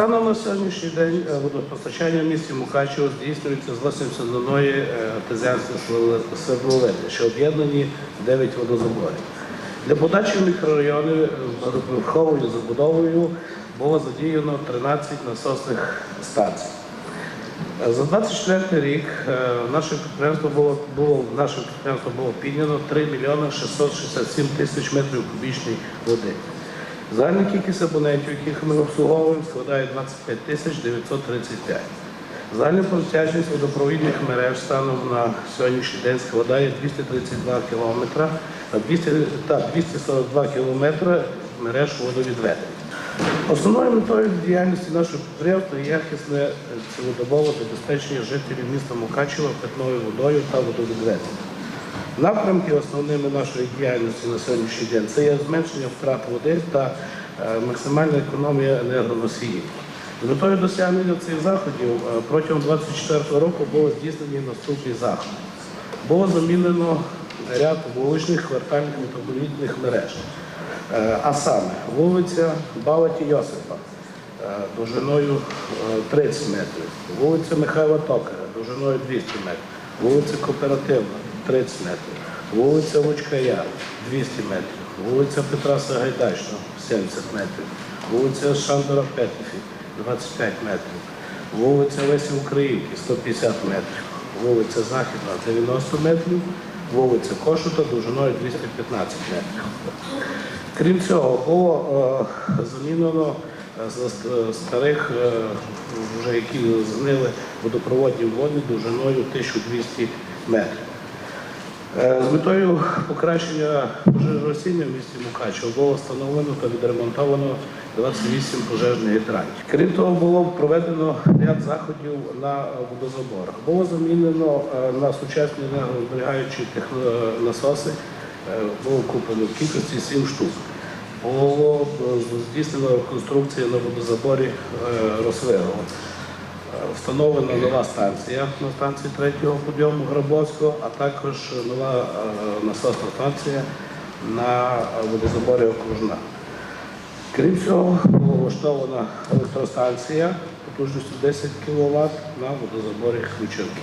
Станом на сьогоднішній день е, водопостачання в місті Мукачево здійснюється з 81 е, артезіанських свердловин, що об'єднані 9 водозаборів. Для подачі в мікрорайони е, багатоповерховою забудовою було задіяно 13 насосних станцій. За 24 рік наше підприємство було, було наше підприємство було піднято 3 мільйони 667 тисяч метрів кубічної води. Загальна кількість абонентів, яких ми обслуговуємо, складає 25 тисяч 935. Загальна протяжність водопровідних мереж станом на сьогоднішній день складає 232 кілометра, та 242 кілометри мереж водовідведення. Основною метою діяльності нашого підприємства є якісне цілодобове забезпечення жителів міста Мукачева питною водою та водовідведенням. Напрямки основними нашої діяльності на сьогоднішній день це є зменшення втрат води та е, максимальна економія енергоносіїв. З метою досягнення цих заходів е, протягом 2024 року було здійснені наступні заходи. Було замінено ряд вуличних квартальних метрополітних мереж. Е, А саме вулиця Балаті Йосипа довжиною е, 30 метрів, вулиця Михайла Токаря довжиною 200 метрів, вулиця Кооперативна 30 метрів, вулиця Лучка Яр 200 метрів, вулиця Петра Сагайдачного 70 метрів, вулиця Шандора Петефі 25 метрів, вулиця Лесі Українки 150 метрів, вулиця Західна 90 метрів, вулиця Кошута довжиною 215 метрів. Крім цього, було е, замінено е, з старих, е, вже які згнили водопроводні води довжиною 1200 метрів. Е, З метою покращення пожежогасіння в місті Мукачево було встановлено та відремонтовано 28 пожежних гідрантів. Крім того, було проведено ряд заходів на водозаборах. Було замінено е, на сучасні енергозберігаючі е, насоси, було куплено в кількості 7 штук. Було здійснено реконструкція на водозаборі Росвигово. Е, Встановлена нова станція на станції третього подйому Грабовського, а також нова е, насосна станція на водозаборі Окружна. Крім цього, була влаштована електростанція потужністю 10 кВт на водозаборі Хвичинки.